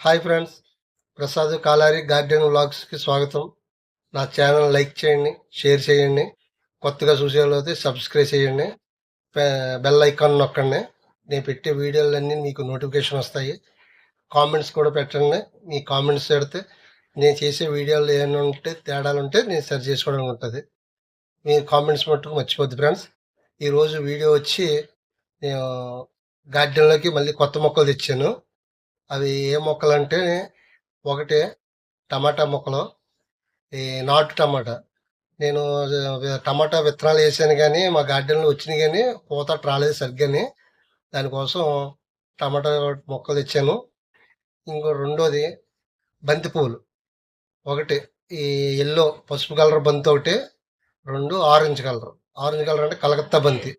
Hi friends Prasad Kalari garden వ్లాగ్స్కి స్వాగతం. నా channel like చేయండి షేర్ చేయండి కొత్తగా చూసే అయితే సబ్స్క్రైబ్ చేయండి బెల్ ఐకాన్ నొక్కండి. నేను పెట్టే వీడియోలన్నీ మీకు నోటిఫికేషన్ వస్తాయి. కామెంట్స్ కూడా పెట్టండి మీ కామెంట్స్ పెడితే నేను చేసే వీడియోలు ఏమైనా ఉంటే తేడాలు ఉంటే నేను సరి చేసుకోవడం ఉంటుంది. మీ కామెంట్స్ మట్టుకు మర్చిపోద్ది ఫ్రెండ్స్. ఈరోజు వీడియో వచ్చి నేను గార్డెన్లోకి మళ్ళీ కొత్త మొక్కలు తెచ్చాను. అవి ఏ మొక్కలు అంటే ఒకటి టమాటా మొక్కలు. ఈ నాటు టమాటా. నేను టమాటా విత్తనాలు వేసాను కానీ మా గార్డెన్లో వచ్చినాయి కానీ పూత రాలేదు సరిగ్గాని. దానికోసం టమాటా మొక్కలు తెచ్చాను. ఇంకో రెండోది బంతి పువ్వులు. ఒకటి ఈ ఎల్లో పసుపు కలర్ బంతి ఒకటి రెండు ఆరెంజ్ కలర్. ఆరెంజ్ కలర్ అంటే కలకత్తా బంతి.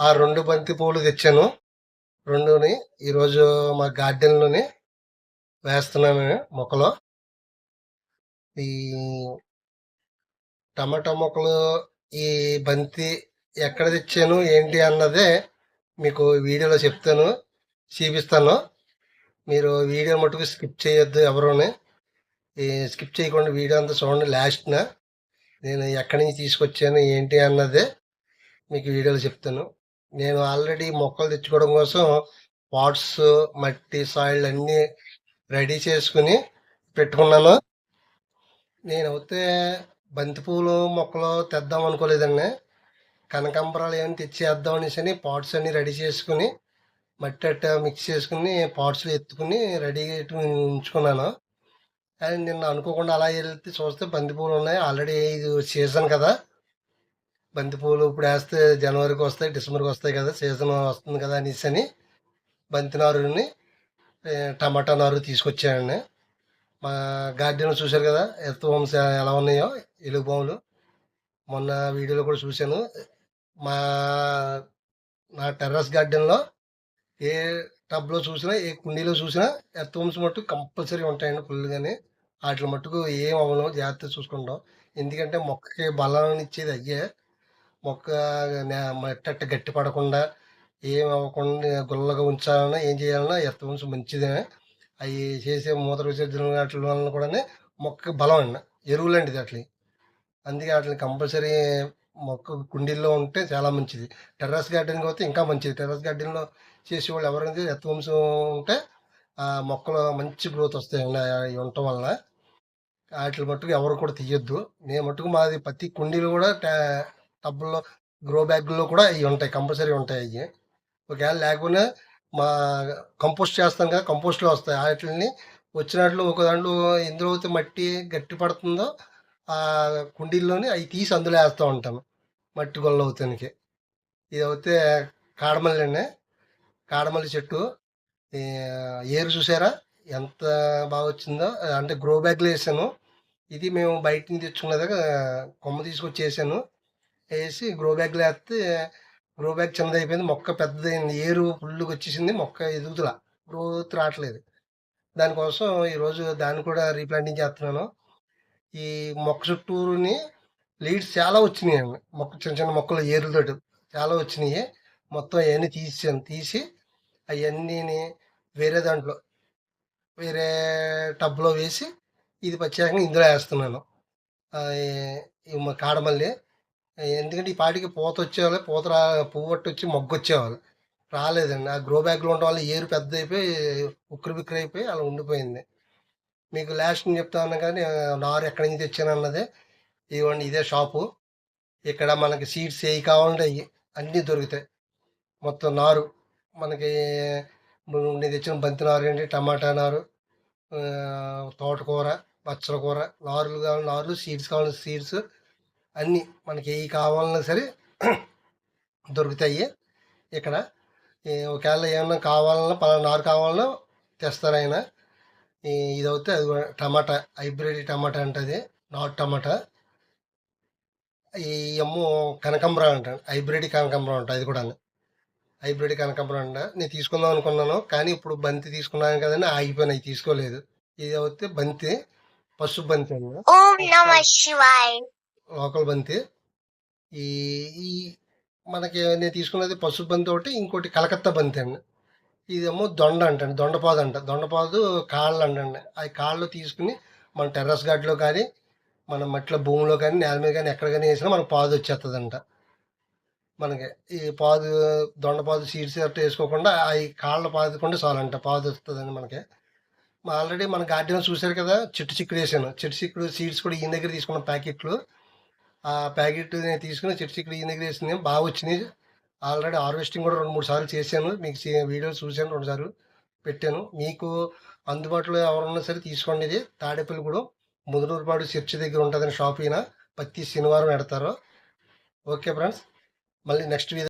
ఆ రెండు బంతి పువ్వులు తెచ్చాను. రెండుని ఈరోజు మా గార్డెన్లోని వేస్తున్నాను మొక్కలు. ఈ టమాటా మొక్కలు ఈ బంతి ఎక్కడ తెచ్చాను ఏంటి అన్నదే మీకు వీడియోలో చెప్తాను చూపిస్తాను. మీరు వీడియో మటుకు స్కిప్ చేయొద్దు ఎవరుని. ఈ స్కిప్ చేయకుండా వీడియో అంతా చూడండి లాస్ట్న. నేను ఎక్కడి నుంచి తీసుకొచ్చాను ఏంటి అన్నదే మీకు వీడియోలో చెప్తాను. నేను ఆల్రెడీ మొక్కలు తెచ్చుకోవడం కోసం పాట్స్ మట్టి సాయిల్ అన్నీ రెడీ చేసుకుని పెట్టుకున్నాను. నేను అయితే బంతిపూలు మొక్కలు తెద్దాం అనుకోలేదండి. కనకాంబరాలు ఏమైనా తెచ్చేద్దాం అనేసి పాట్స్ అన్నీ రెడీ చేసుకుని మట్టి అట్ట మిక్స్ చేసుకుని పాట్స్లో ఎత్తుకుని రెడీ ఉంచుకున్నాను. కానీ నిన్న అనుకోకుండా అలా వెళ్తే చూస్తే బంతిపూలు ఉన్నాయి. ఆల్రెడీ ఇది సీజన్ కదా. బంతిపూలు ఇప్పుడు వేస్తే జనవరికి వస్తాయి డిసెంబర్కి వస్తాయి కదా సీజన్ వస్తుంది కదా అనేసి అని బంతి నారుని టమాటా నారు తీసుకొచ్చానండి. మా గార్డెన్ చూశారు కదా ఎత్తు హోమ్స్ ఎలా ఉన్నాయో ఎలుగు బావులు మొన్న వీడియోలో కూడా చూశాను. మా నా టెర్రస్ గార్డెన్లో ఏ టబ్లో చూసినా ఏ కుండీలో చూసినా ఎత్తు హోమ్స్ మట్టుకు కంపల్సరీ ఉంటాయండి ఫుల్గానే వాటి మట్టుకు ఏం అవ్వను జాగ్రత్త చూసుకుంటాం. ఎందుకంటే మొక్కకి బలాన్ని ఇచ్చేది అయ్యే. మొక్క నే- గట్టి పడకుండా ఏం అవ్వకుండా గుల్లగా ఉంచాలన్నా ఏం చేయాలన్నా ఎత్త వంశం మంచిదే అవి చేసే మూత్ర విసర్జన వాటి వలన కూడా మొక్కకి బలం అండి ఎరువులు అండి అట్లా అందుకే వాటిని కంపల్సరీ మొక్క కుండీల్లో ఉంటే చాలా మంచిది. టెర్రస్ గార్డెన్కి పోతే ఇంకా మంచిది. టెర్రస్ గార్డెన్లో చేసేవాళ్ళు ఎవరైనా ఎత్త వంశం ఉంటే ఆ మొక్కలు మంచి గ్రోత్ వస్తాయి ఉండటం వలన. వాటి మట్టుకు ఎవరు కూడా తీయొద్దు. నేను మట్టుకు మాది ప్రతి కుండీలు కూడా టబ్బుల్లో గ్రో బ్యాగ్లో కూడా అవి ఉంటాయి కంపల్సరీ ఉంటాయి అవి ఒకవేళ లేకపోయినా మా కంపోస్ట్ చేస్తాం కదా కంపోస్ట్లో వస్తాయి. వాటిని వచ్చినట్లు ఒక దాంట్లో ఎందులో అయితే మట్టి గట్టి పడుతుందో ఆ కుండీల్లోని అవి తీసి అందులో వేస్తూ ఉంటాము మట్టి గొల్ల అవుతానికి ఇది అయితే కాడమల్లి అండి కాడమల్లి చెట్టు ఏరు చూసారా? ఎంత బాగా వచ్చిందో అంటే గ్రో బ్యాగ్లో వేసాను. ఇది మేము బయట నుంచి తెచ్చుకున్నది కొమ్మ తీసుకొచ్చి వేసాను. వేసి గ్రో బ్యాగ్లో వేస్తే గ్రో బ్యాగ్ చిన్నదైపోయింది మొక్క పెద్దదైంది ఏరు ఫుల్గా వచ్చేసింది మొక్క ఎదుగుదల. గ్రోత్ రావట్లేదు. దానికోసం ఈరోజు దాన్ని కూడా రీప్లాంటింగ్ చేస్తున్నాను. ఈ మొక్క చుట్టూరుని లీడ్స్ చాలా వచ్చినాయి అండి. మొక్క చిన్న చిన్న మొక్కలు ఏరులతోటి చాలా వచ్చినాయి. మొత్తం అవన్నీ తీసాను తీసి అవన్నీ వేరే దాంట్లో వేరే టబ్లో వేసి ఇది ప్రత్యేకంగా ఇందులో వేస్తున్నాను. ఈ- కాడమల్లి. ఎందుకంటే ఈ పాటికి పూత వచ్చేవాళ్ళు పూత రా పువ్వు పట్టు వచ్చి మొగ్గు వచ్చేవాళ్ళు. రాలేదండి. ఆ గ్రో బ్యాగ్లో ఉండడం వల్ల ఏరు పెద్ద అయిపోయి ఉక్కిరి బిక్కిరి అయిపోయి అలా ఉండిపోయింది. మీకు లాస్ట్ నేను చెప్తా ఉన్నా కానీ నారు ఎక్కడి నుంచి తెచ్చాను అన్నదే ఇదిగోండి ఇదే షాపు. ఇక్కడ మనకి సీడ్స్ ఏవి కావాలంటే అవి అన్నీ దొరుకుతాయి. మొత్తం నారు. మనకి నేను తెచ్చిన బంతి నారు ఏంటి? టమాటా నారు తోటకూర పచ్చల కూర. నారులు కావాలి నారులు సీడ్స్ కావాలి సీడ్స్. అన్నీ మనకి ఏవి కావాలన్నా సరే దొరుకుతాయి. ఇక్కడ ఒకవేళ ఏమన్నా కావాలన్నా పలానా నారు కావాలన్నా తెస్తారు ఆయన. ఈ ఇదైతే అది టమాటా హైబ్రిడ్ టమాటా అంటది నాటు టమాటా. ఈ ఏమో కనకాంబరం అంటాను హైబ్రిడ్ కనకాంబరం అంట అది కూడా హైబ్రిడ్ కనకాంబరం అంట. నేను తీసుకుందాం అనుకున్నాను కానీ ఇప్పుడు బంతి తీసుకున్నాను కదండి ఆగిపోయినాయి తీసుకోలేదు. ఇది అయితే బంతి పసుపు బంతి అండి. లోకల్ బంతి. ఈ ఈ మనకి నేను తీసుకున్నది పసుపు బంతి ఒకటి ఇంకోటి కలకత్తా బంతి అండి. ఇదేమో దొండ అంటండి దొండపాదు అంట. దొండపాదు కాళ్ళు అంటండి. ఆ కాళ్ళు తీసుకుని మన టెర్రస్ గార్డ్లో కానీ మన మట్టిలో భూమిలో కానీ నేల మీద కానీ ఎక్కడ కానీ వేసినా మనకు పాదు వచ్చేస్తుందంట మనకి ఈ పాదు దొండపాదు సీడ్స్ అట్లా వేసుకోకుండా అవి కాళ్ళ పాదుకుంటే చాలంట పాదు వస్తుందండి మనకి. ఆల్రెడీ మన గార్డెన్ చూశారు కదా చిట్టు చిక్కుడు వేసాను. చిట్టు చిక్కుడు సీడ్స్ కూడా ఈయన దగ్గర తీసుకున్న ప్యాకెట్లు. ఆ ప్యాకెట్ నేను తీసుకుని చెట్టు చిక్కుడు దగ్గర వేసింది బాగా వచ్చినాయి. ఆల్రెడీ హార్వెస్టింగ్ కూడా రెండు మూడు సార్లు చేశాను. మీకు వీడియోలు చూశాను రెండు సార్లు పెట్టాను. మీకు అందుబాటులో ఎవరున్నా సరే తీసుకోండి ఇది. తాడేపల్లిగూడెం ముదునూరుపాడు చర్చి దగ్గర ఉంటుందని షాప్ అయినా ప్రతి శనివారం పెడతారు. ఓకే ఫ్రెండ్స్ మళ్ళీ నెక్స్ట్ వీడియో